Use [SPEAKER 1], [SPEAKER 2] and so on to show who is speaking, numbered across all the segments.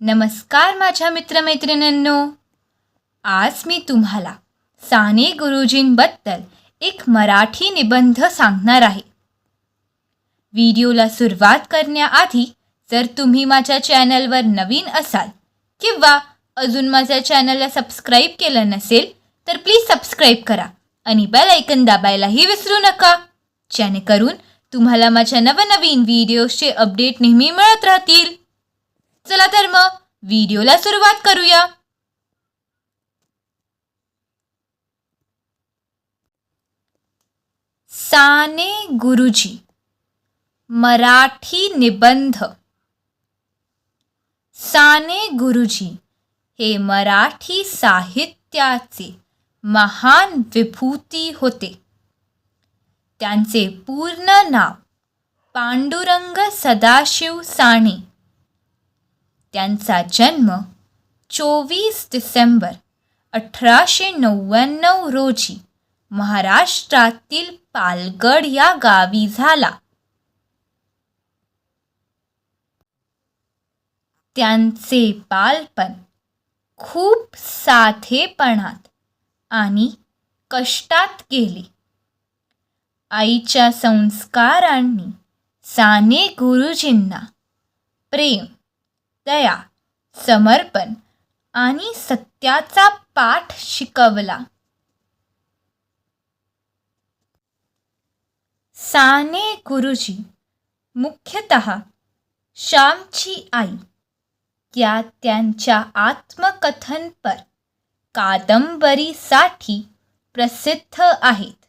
[SPEAKER 1] नमस्कार माझ्या मित्रमैत्रिणींनो. आज मी तुम्हाला साने गुरुजींबद्दल एक मराठी निबंध सांगणार आहे. व्हिडिओला सुरुवात करण्याआधी जर तुम्ही माझ्या चॅनलवर नवीन असाल किंवा अजून माझ्या चॅनलला सबस्क्राईब केलं नसेल तर प्लीज सबस्क्राईब करा आणि बेल ऐकन दाबायलाही विसरू नका. जेणेकरून तुम्हाला माझ्या नवनवीन व्हिडिओजचे अपडेट नेहमी मिळत राहतील. चला तर मग व्हिडिओला सुरुवात करूया. साने गुरुजी मराठी निबंध. साने गुरुजी हे मराठी साहित्याचे महान विभूती होते. त्यांचे पूर्ण नाव पांडुरंग सदाशिव साने. त्यांचा जन्म चोवीस डिसेंबर अठराशे नव्याण्णव रोजी महाराष्ट्रातील पालगड या गावी झाला. त्यांचे बालपण खूप साधेपणात आणि कष्टात गेले. आईच्या संस्कारांनी साने गुरुजींना प्रेम दया समर्पण आणि सत्याचा पाठ शिकवला. साने गुरुजी मुख्यतः श्यामची आई या त्यांच्या आत्मकथनपर कादंबरीसाठी प्रसिद्ध आहेत.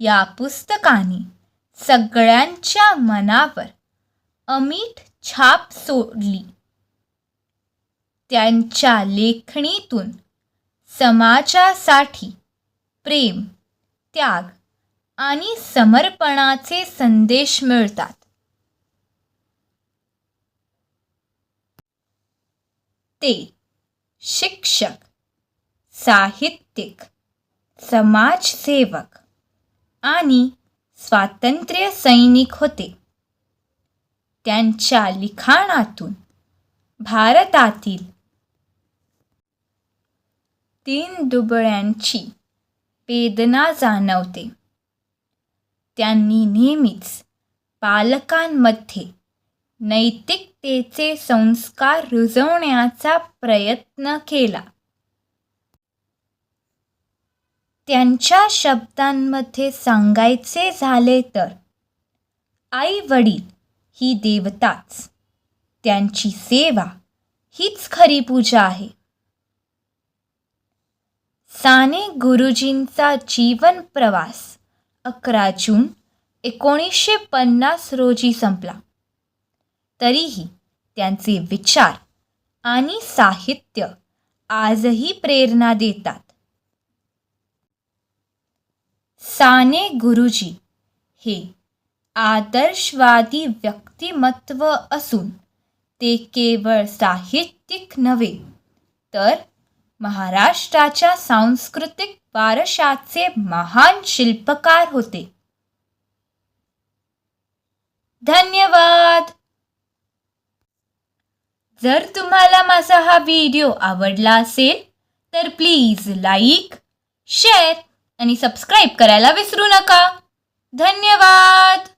[SPEAKER 1] या पुस्तकाने सगळ्यांच्या मनावर अमीट छाप सोडली. त्यांच्या लेखणीतून समाजासाठी प्रेम त्याग आणि समर्पणाचे संदेश मिळतात. ते शिक्षक साहित्यिक समाजसेवक आणि स्वातंत्र्य सैनिक होते. त्यांच्या लिखाणातून. भारतातील तीन दुबळ्यांची वेदना जाणवते. त्यांनी नेहमीच पालकांमध्ये नैतिकतेचे संस्कार रुजवण्याचा प्रयत्न केला. त्यांच्या शब्दांमध्ये सांगायचे झाले तर आई वडील ही देवताच. त्यांची सेवा हीच खरी पूजा आहे. साने गुरुजींचा जीवन प्रवास अकरा जून एकोणीसशे पन्नास रोजी संपला. तरीही त्यांचे विचार आणि साहित्य आजही प्रेरणा देतात. साने गुरुजी हे आदर्शवादी व्यक्तिमत्व असून ते केवळ साहित्यिक नव्हे तर महाराष्ट्राच्या सांस्कृतिक वारशाचे महान शिल्पकार होते. धन्यवाद! जर तुम्हाला माझा हा व्हिडिओ आवडला असेल तर प्लीज लाईक शेअर आणि सबस्क्राईब करायला विसरू नका. धन्यवाद!